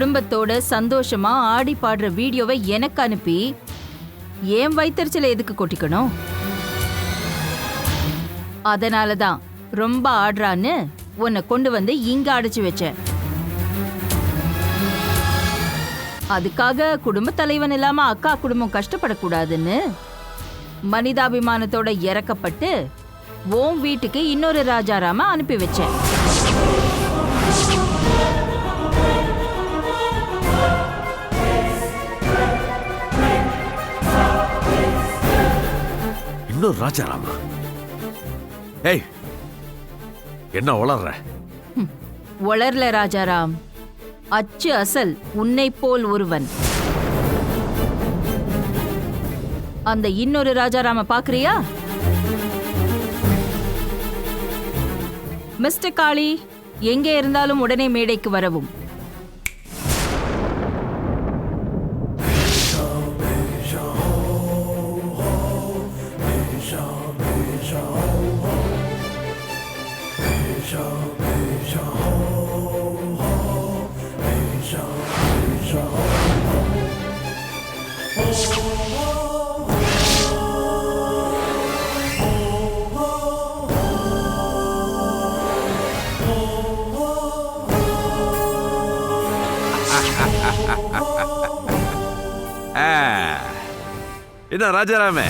குடும்பத்தோட சந்தோஷமா ஆடி பாடுற வீடியோவை எனக்கு அனுப்பி ஏன் வைத்தறிச்சல எதுக்கு கொட்டிக்கணும்? அதனால தான் ரொம்ப ஆடுறான்னு உன்னை கொண்டு வந்து இங்க அடைச்சு வச்சேன். அதுக்காக குடும்ப தலைவன் இல்லாம அக்கா குடும்பம் கஷ்டப்படக்கூடாதுன்னு மனிதாபிமானத்தோட இறக்கப்பட்டு உன் வீட்டுக்கு இன்னொரு ராஜாராம அனுப்பி வச்சேன். இன்னொரு ராஜாராமா ஏய் என்ன உளர்ற? உளர்ல ராஜாராம் அச்சு அசல் உன்னை போல் ஒருவன். அந்த இன்னொரு ராஜாராம பாக்குறியா? மிஸ்டர் காளி எங்கே இருந்தாலும் உடனே மேடைக்கு வரவும். என்ன ராஜாராமே.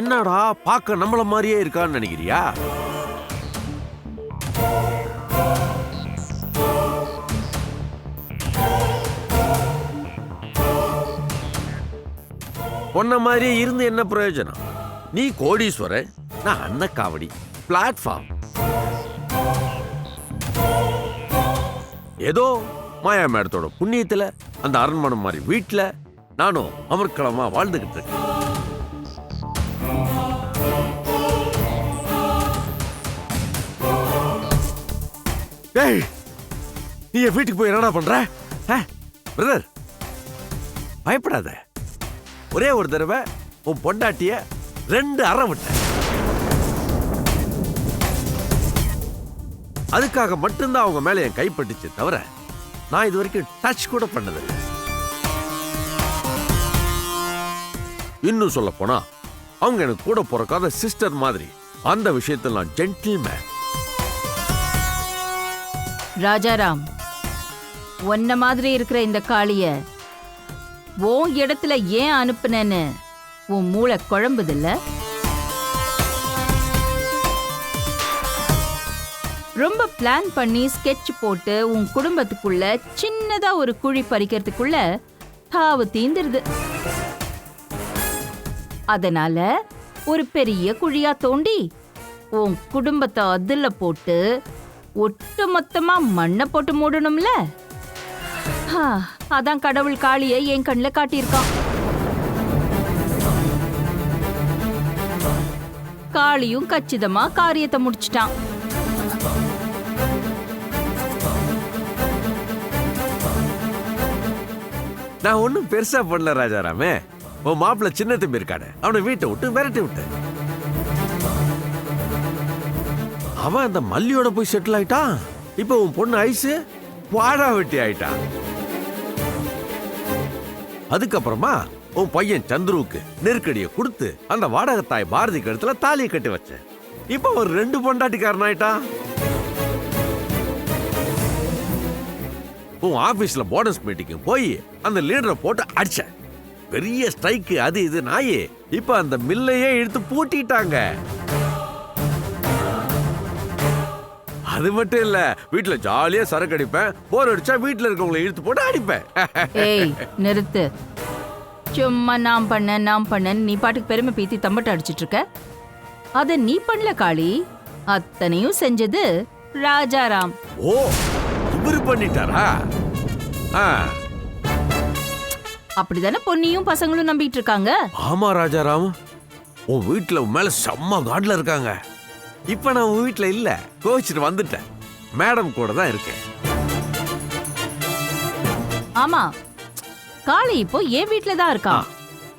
என்னடா பார்க்க நம்மள மாதிரியே இருக்கான்னு நினைக்கிறியா? உன்ன மாதிரியே இருந்து என்ன பிரயோஜனம்? நீ கோடீஸ்வரன் நான் அன்னக்காவடி பிளாட்ஃபார்ம். ஏதோ மாயா மேடத்தோட புண்ணியத்தில் அந்த அரண்மனை மாதிரி வீட்டில் நானும் அமர்க்களமாக வாழ்ந்துக்கிட்டு இருக்கேன். ஏய் நீ என் வீட்டுக்கு போய் என்னடா பண்ற? பிரதர் பயப்படாத. ஒரே ஒரு தடவை உன் பொண்டாட்டிய ரெண்டு அறை விட்டேன். அதுக்காக மட்டும்தான் அவங்க மேல என் கைப்பட்டுச்சு தவிர நான் இது வரைக்கும் டச் கூட பண்ணதில்லை. இன்னும் சொல்ல போனா அவங்க எனக்கு கூட பிறக்காத சிஸ்டர் மாதிரி அந்த விஷயத்தில் நான் ஜென்டில்மேன் ராஜாராம் உன்ன மாதிரி இருக்கிற இந்த காளிய உன் இடத்துல ஏன் அனுப்புனேன்னு உன் மூளை குழம்புதில்லை? ரொம்ப பிளான் பண்ணி ஸ்கெட்ச் போட்டு உன் குடும்பத்துக்குள்ள சின்னதா ஒரு குழி பறிக்கிறதுக்குள்ள தாவு தீந்துருது. அதனால ஒரு பெரிய குழியா தோண்டி உன் குடும்பத்தை அதுல போட்டு ஒட்டு மொத்தமா மண்ணை போட்டு மூடணும்ல? ஹா, அதான் கடவுள் காளியை என் கண்ணில் காட்டியிருக்கான். காளியும் கச்சிதமா காரியத்தை முடிச்சிட்டான். நான் ஒன்றும் பெருசாக பண்ணல ராஜாராமே. உன் மாப்பிள்ள சின்ன தம்பி இருக்கானே. அவனை வீட்டை விட்டு விரட்டி விட்டேன் அவன் அந்த மல்லியோட போய் செட்டில் ஆயிட்டான். இப்போ உன் பொண்ணு ஐசு வாடா வெட்டி ஆயிட்டான் அதுக்கப்புறமா உன் பையன் சந்துருவுக்கு நெருக்கடியை கொடுத்து அந்த வாடகத்தாய் பாரதி கழுத்துல தாலியை கட்டி வச்சேன். இப்போ ஒரு ரெண்டு பொண்டாட்டிக்காரன் ஆயிட்டான் உன் ஆபீஸ்ல போனஸ் மீட்டிங் போய் அந்த லீடரை போட்டு அடிச்சேன் பெரிய ஸ்ட்ரைக்கு அது இது நாயே. இப்ப அந்த மில்லையே இழுத்து பூட்டிட்டாங்க. அது மட்டும் இல்ல வீட்டுல ஜாலியா சரக்கு அடிப்பேன். போர் அடிச்சா வீட்டுல இருக்கவங்களை இழுத்து போட்டு அடிப்பேன். நிறுத்து. சும்மா நான் பண்ண நான் பண்ணேன்னு நீ பாட்டுக்கு பெருமை பீத்தி தம்பட்ட அடிச்சிட்டு இருக்க அத நீ பண்ணல காளி. அத்தனையும் செஞ்சது ராஜாராம். ஓ இவரு பண்ணிட்டாரா? ஆ, அப்படிதானே பொன்னியும் பசங்களும் நம்பிட்டு இருக்காங்க ஆமா ராஜாராம். உன் வீட்டுல உன் மேல செம்ம காட்ல இருக்காங்க. இப்ப நான் உன் வீட்டுல இல்ல. கோவிச்சுட்டு வந்துட்டேன். மேடம் கூட தான் இருக்கேன். ஆமா. காளி இப்போ என் வீட்ல தான் இருக்கான்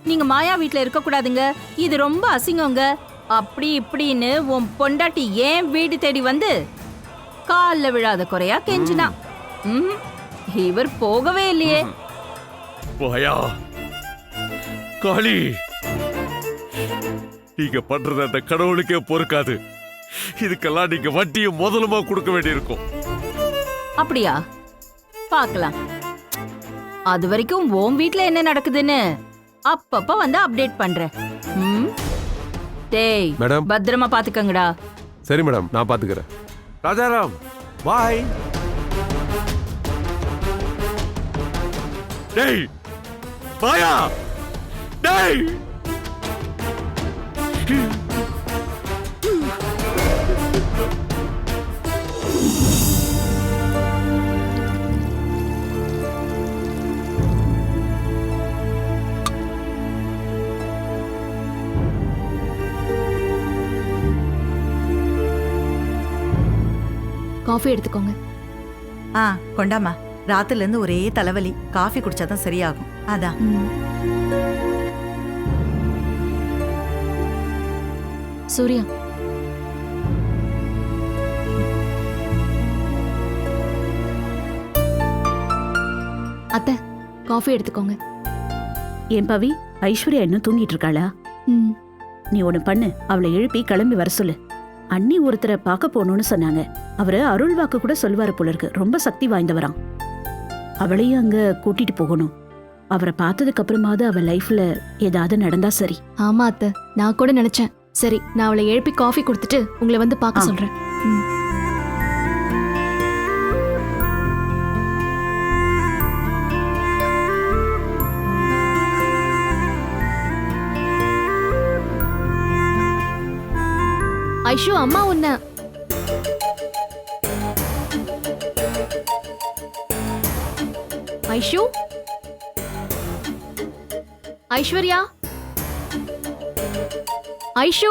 நீங்க மாயா வீட்ல இருக்க கூடாதுங்க. இது ரொம்ப அசிங்கங்க. அப்படி இப்படின்னு உன் பொண்டாட்டி ஏன் வீடு தேடி வந்து கால்ல விழாத குறையா கெஞ்சினா. இவர் போகவே இல்லையே. போயா? காளி நீங்க பண்றது அந்த கடவுளுக்கே பொறுக்காது. இதுக்கெல்லாம் நீங்க வட்டியும் முதலுமா கொடுக்க வேண்டியிருக்கும். அப்படியா? பார்க்கலாம். அது வரைக்கும் உன் வீட்ல என்ன நடக்குதுன்னு அப்பப்ப வந்து அப்டேட் பண்றேன்? டேய் மேடம். பத்திரமா பாத்துக்கங்கடா சரி மேடம் நான் பாத்துக்கிறேன் ராஜாராம் பாய் டேய் பாயா டேய் காஃபி எடுத்துக்கோங்க. ஆ கொண்டாம்மா. ராத்திரில இருந்து ஒரே தலைவலி. காஃபி குடிச்சாதான் சரியாகும். அதான் சூர்யா. அத்தை காஃபி எடுத்துக்கோங்க. ஏன் பவி ஐஸ்வர்யா இன்னும் தூங்கிட்டு இருக்காளா? ம். நீ ஒண்ணு பண்ணு. அவளை எழுப்பி கிளம்பி வர சொல்லு. அண்ணி ஒருத்தரை பார்க்க போகணும்னு சொன்னாங்க. அவரு அருள் வாக்கு கூட சொல்லுவாரு போல இருக்கு. ரொம்ப சக்தி வாய்ந்தவராம் அவளையும் அங்க கூட்டிட்டு போகணும். அவரை பார்த்ததுக்கு அப்புறமாவது அவ லைஃப்ல ஏதாவது நடந்தா சரி. ஆமா அத்தை. நான் கூட நினைச்சேன். சரி நான் அவளை எழுப்பி காஃபி கொடுத்துட்டு உங்களை வந்து பார்க்க. சொல்றேன். ம். ஐஷு அம்மா உன்ன ஐஷு? ஐஸ்வர்யா? ஐஷு?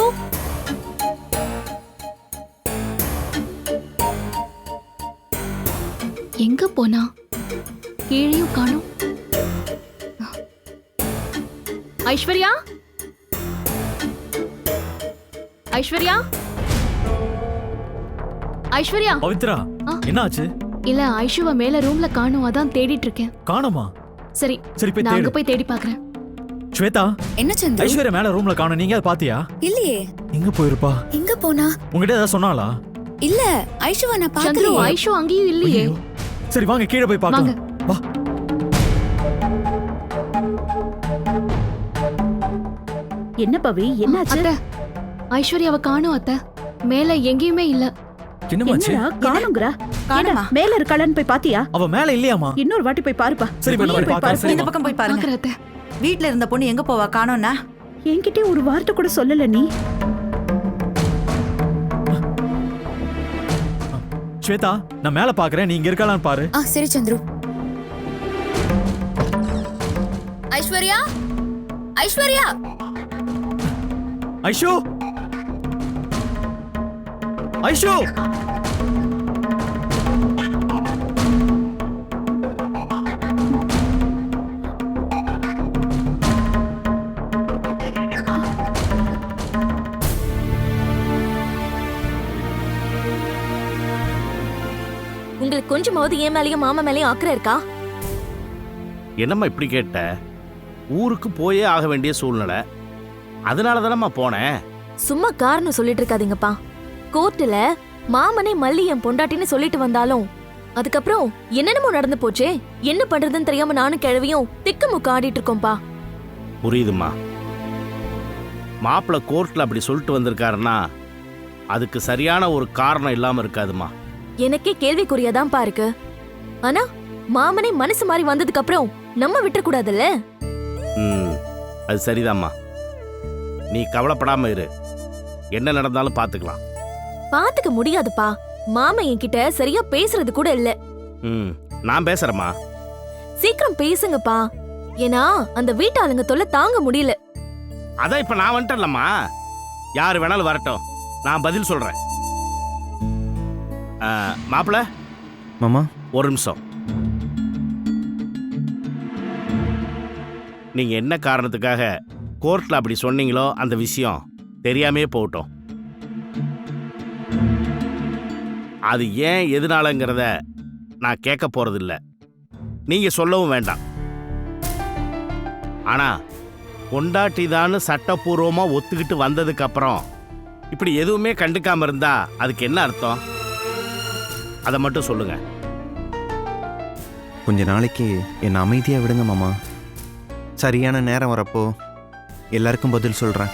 எங்க போனா? கீழேயும் காணோம். ஐஸ்வர்யா? ஐஸ்வர்யா? ஐஸ்வர்யா? பவித்ரா. என்னாச்சு? இல்ல ஐஷுவ மேல ரூம்ல காணோம் அதான் தேடிட்டு இருக்கேன் காணோமா? சரி சரி போய் நான் தேடு. அங்க போய் தேடி பாக்குறேன். ஸ்வேதா என்ன சந்திரு ஐஸ்வர்யா மேல ரூம்ல காணோம். நீங்க அதை பாத்தியா? இல்லையே. எங்க போயிருப்பா? எங்க போனா? உங்ககிட்ட ஏதாவது சொன்னாளா? இல்ல ஐஷுவா நான் சந்துரு பாக்கலையே. ஐஷு அங்கேயும் இல்லையே. ஐயோ. சரி வாங்க கீழே போய் பார்க்கலாம் வா. என்ன பவி என்னாச்சு? அத்தை ஐஸ்வர்யாவை காணோம் அத்தை. மேல எங்கேயுமே இல்ல. என்னமாச்சு? என்னடா காணுங்கிறா? காணுமா? மேல இருக்காளான்னு போய் பாத்தியா? அவ மேல இல்லையாமா இன்னொரு வாட்டி போய் பாருப்பா. சரி, போய் பாரு. இந்த பக்கம் போய் பாருங்க. வீட்ல இருந்த பொண்ணு எங்க போவா? காணோம்னா? என்கிட்ட ஒரு வார்த்தை கூட சொல்லல நீ. ஸ்வேதா நான் மேல பாக்குறேன். நீ இங்க இருக்கலான்னு பாரு. ஆ சரி சந்துரு. ஐஸ்வர்யா? ஐஸ்வர்யா? ஐஷு? ஐஷு? உங்களுக்கு கொஞ்சமாவது என் மேலயும் மாமா மேலயும் அக்கறை இருக்கா? என்னம்மா இப்படி கேட்ட? ஊருக்கு போயே ஆக வேண்டிய சூழ்நிலை. அதனால தானம்மா போனேன் சும்மா காரணம் சொல்லிட்டு இருக்காதீங்கப்பா. கோர்ட்டுல மாமனே மல்லி என் பொண்டாட்டின்னு சொல்லிட்டு வந்தாலும் அதுக்கப்புறம் என்னென்னமோ நடந்து போச்சே? என்ன பண்றதுன்னு தெரியாம நானும் கிழவியும் திக்கு முக்க ஆடிட்டு இருக்கோம்ப்பா. புரியுதும்மா. மாப்பிள்ளை கோர்ட்ல அப்படி சொல்லிட்டு வந்திருக்காருன்னா அதுக்கு சரியான ஒரு காரணம் இல்லாம இருக்காதுமா எனக்கே கேள்விக்குறியாதான்ப்பா இருக்கு ஆனா மாமனே மனசு மாறி வந்ததுக்கு அப்புறம் நம்ம விட்டுறக்கூடாதுல்ல? ம் அது சரிதாம்மா. நீ கவலைப்படாம இரு. என்ன நடந்தாலும் பார்த்துக்கலாம் பாத்துக்க முடியாதுப்பா. மாமா என்கிட்ட சரியா பேசுறது கூட இல்ல. ம் நான் பேசுறேம்மா. சீக்கிரம் பேசுங்கப்பா. ஏன்னா அந்த வீட்டாளுங்க தொல்லை தாங்க முடியல. அதான் இப்ப நான் வந்துட்டேன்லம்மா. யார் வேணாலும் வரட்டும். நான் பதில் சொல்றேன். மாப்பிள்ள மாமா? ஒரு நிமிஷம். நீங்க என்ன காரணத்துக்காக கோர்ட்ல அப்படி சொன்னீங்களோ அந்த விஷயம் தெரியாமே போகட்டும். அது ஏன் எதனாலங்கிறத நான் கேட்க போறதில்ல. நீங்க சொல்லவும் வேண்டாம். ஆனா பொண்டாட்டிதான்னு சட்டப்பூர்வமா ஒத்துக்கிட்டு வந்ததுக்கு அப்புறம் இப்படி எதுவுமே கண்டுக்காம இருந்தா அதுக்கு என்ன அர்த்தம்? அதை மட்டும் சொல்லுங்க. கொஞ்ச நாளைக்கு என்னை அமைதியாக விடுங்க மாமா. சரியான நேரம் வரப்போ எல்லாருக்கும் பதில் சொல்கிறேன்